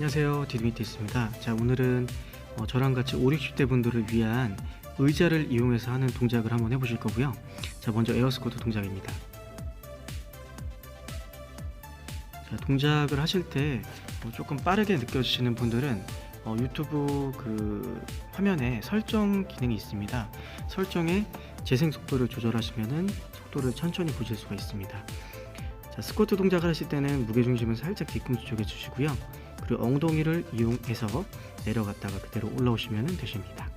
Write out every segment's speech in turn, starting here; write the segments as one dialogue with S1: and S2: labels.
S1: 안녕하세요. 디드미티스입니다. 자 오늘은 어, 저랑 같이 5, 60대 분들을 위한 의자를 이용해서 하는 동작을 한번 해보실 거고요. 자 먼저 에어스쿼트 동작입니다. 자 동작을 하실 때 어, 조금 빠르게 느껴지시는 분들은 어, 유튜브 그 화면에 설정 기능이 있습니다. 설정에 재생 속도를 조절하시면은 속도를 천천히 보실 수가 있습니다. 자 스쿼트 동작을 하실 때는 무게중심은 살짝 뒤꿈치 쪽에 주시고요 그리고 엉덩이를 이용해서 내려갔다가 그대로 올라오시면 되십니다.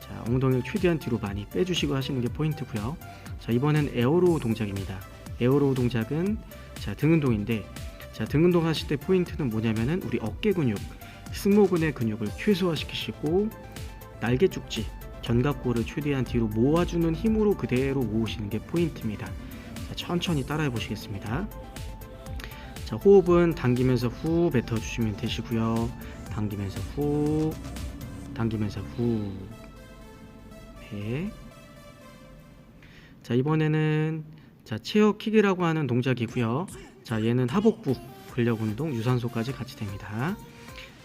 S1: 자, 엉덩이를 최대한 뒤로 많이 빼주시고 하시는 게 포인트고요. 자, 이번엔 에어로우 동작입니다. 에어로우 동작은 자, 등 운동인데 자, 등 운동 하실 때 포인트는 뭐냐면은 우리 어깨 근육, 승모근의 근육을 최소화시키시고 날개 쭉지, 견갑골을 최대한 뒤로 모아주는 힘으로 그대로 모으시는 게 포인트입니다. 자, 천천히 따라해 보시겠습니다. 자, 호흡은 당기면서 후 뱉어 주시면 되시고요. 당기면서 후, 당기면서 후. 네. 자, 이번에는 자, 체어 킥이라고 하는 동작이고요. 자, 얘는 하복부 근력 운동 유산소까지 같이 됩니다.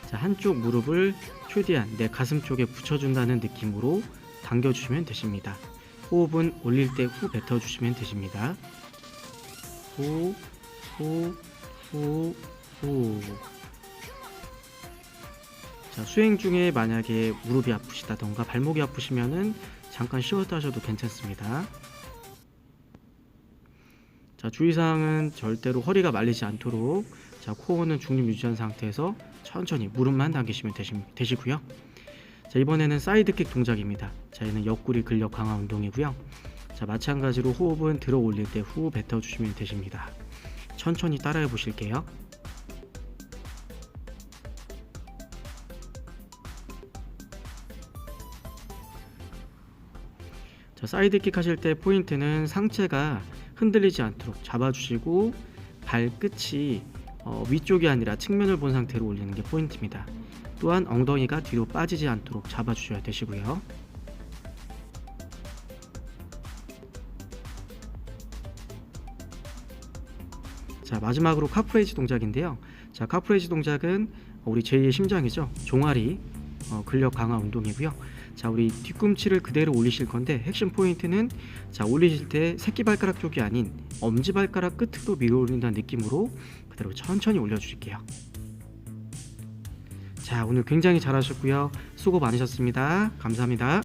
S1: 자, 한쪽 무릎을 최대한 내 가슴 쪽에 붙여준다는 느낌으로 당겨주시면 되십니다. 호흡은 올릴 때 후 뱉어 주시면 되십니다. 후, 후, 후, 후. 자, 수행 중에 만약에 무릎이 아프시다던가 발목이 아프시면은 잠깐 쉬었다 하셔도 괜찮습니다. 자, 주의사항은 절대로 허리가 말리지 않도록 자, 코어는 중립 유지한 상태에서 천천히 무릎만 당기시면 되시, 되시고요. 자, 이번에는 사이드킥 동작입니다. 자, 얘는 옆구리 근력 강화 운동이고요. 자, 마찬가지로 호흡은 들어 올릴 때 후 뱉어 주시면 되십니다. 천천히 따라해 보실게요. 자, 사이드킥 하실 때 포인트는 상체가 흔들리지 않도록 잡아주시고 발끝이 어, 위쪽이 아니라 측면을 본 상태로 올리는 게 포인트입니다. 또한 엉덩이가 뒤로 빠지지 않도록 잡아주셔야 되시고요. 자 마지막으로 카프레이즈 동작인데요. 자 카프레이즈 동작은 우리 제2의 심장이죠. 종아리 어, 근력 강화 운동이고요. 자 우리 뒤꿈치를 그대로 올리실 건데 핵심 포인트는 자 올리실 때 새끼발가락 쪽이 아닌 엄지발가락 끝으로 밀어 올린다는 느낌으로 그대로 천천히 올려주실게요. 자 오늘 굉장히 잘하셨고요. 수고 많으셨습니다. 감사합니다.